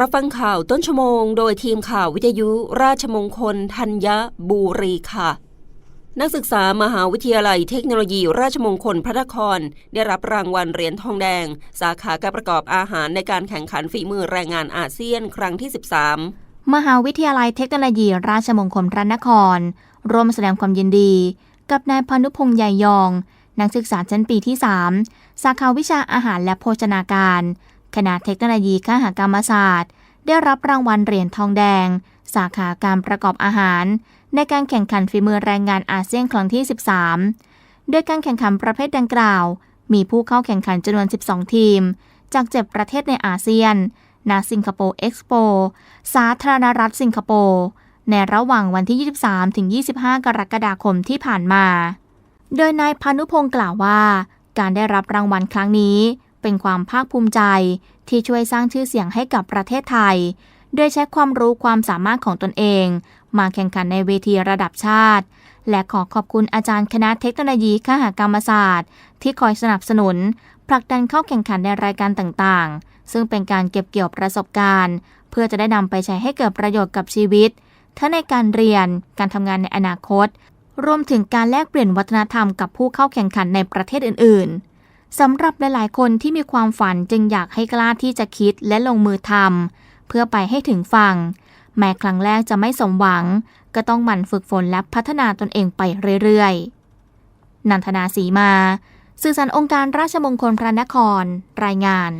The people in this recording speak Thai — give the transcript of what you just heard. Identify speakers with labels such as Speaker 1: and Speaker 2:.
Speaker 1: รับฟังข่าวต้นชั่วโมงโดยทีมข่าววิทยุราชมงคลธัญบุรีค่ะ นักศึกษามหาวิทยาลัยเทคโนโลยีราชมงคลพระนคร ได้รับรางวัลเหรียญทองแดง สาขาการประกอบอาหารในการแข่งขันฝีมือแรงงานอาเซียนครั้งที่ 13
Speaker 2: มหาวิทยาลัยเทคโนโลยีราชมงคลพระนคร ร่วมแสดงความยินดี กับนายพานุพงษ์ใหญ่ยอง นักศึกษาชั้นปีที่ 3 สาขาวิชาอาหารและโภชนาการ คณะเทคโนโลยีคหกรรมศาสตร์ ได้รับรางวัลเหรียญทองแดง สาขาการประกอบอาหาร ในการแข่งขันฝีมือแรงงานอาเซียนครั้งที่ 13 โดยการแข่งขันประเภทดังกล่าว มีผู้เข้าแข่งขันจำนวน 12 ทีม จากเจ็ดประเทศในอาเซียน ณ สิงคโปร์เอ็กซ์โป สาธารณรัฐสิงคโปร์ ในระหว่างวันที่ 23 ถึง 25 กรกฎาคมที่ผ่านมา โดยนายพานุพงศ์กล่าวว่า การได้รับรางวัลครั้งนี้ เป็นความภาคภูมิใจ ที่ช่วยสร้างชื่อเสียงให้กับประเทศไทย โดยใช้ความรู้ความสามารถของตนเอง มาแข่งขันในเวทีระดับชาติ และขอขอบคุณอาจารย์คณะเทคโนโลยีคหกรรมศาสตร์ ที่คอยสนับสนุน ผลักดันเข้าแข่งขันในรายการต่างๆ ซึ่งเป็นการเก็บเกี่ยวประสบการณ์ เพื่อจะได้นำไปใช้ให้เกิดประโยชน์กับชีวิต ทั้งในการเรียน การทำงานในอนาคตรวมถึงการแลกเปลี่ยนวัฒนธรรมกับผู้เข้าแข่งขันในประเทศอื่น ๆ สำหรับหลาย ๆ คนที่มีความฝันจึงอยากให้กล้าที่จะคิดและลงมือทำเพื่อไปให้ถึงฝั่ง แม้ครั้งแรกจะไม่สมหวัง ก็ต้องหมั่นฝึกฝนและพัฒนาตนเองไปเรื่อย ๆ นันทนาสีมา สื่อสารองค์การราชมงคลพระนคร รายงาน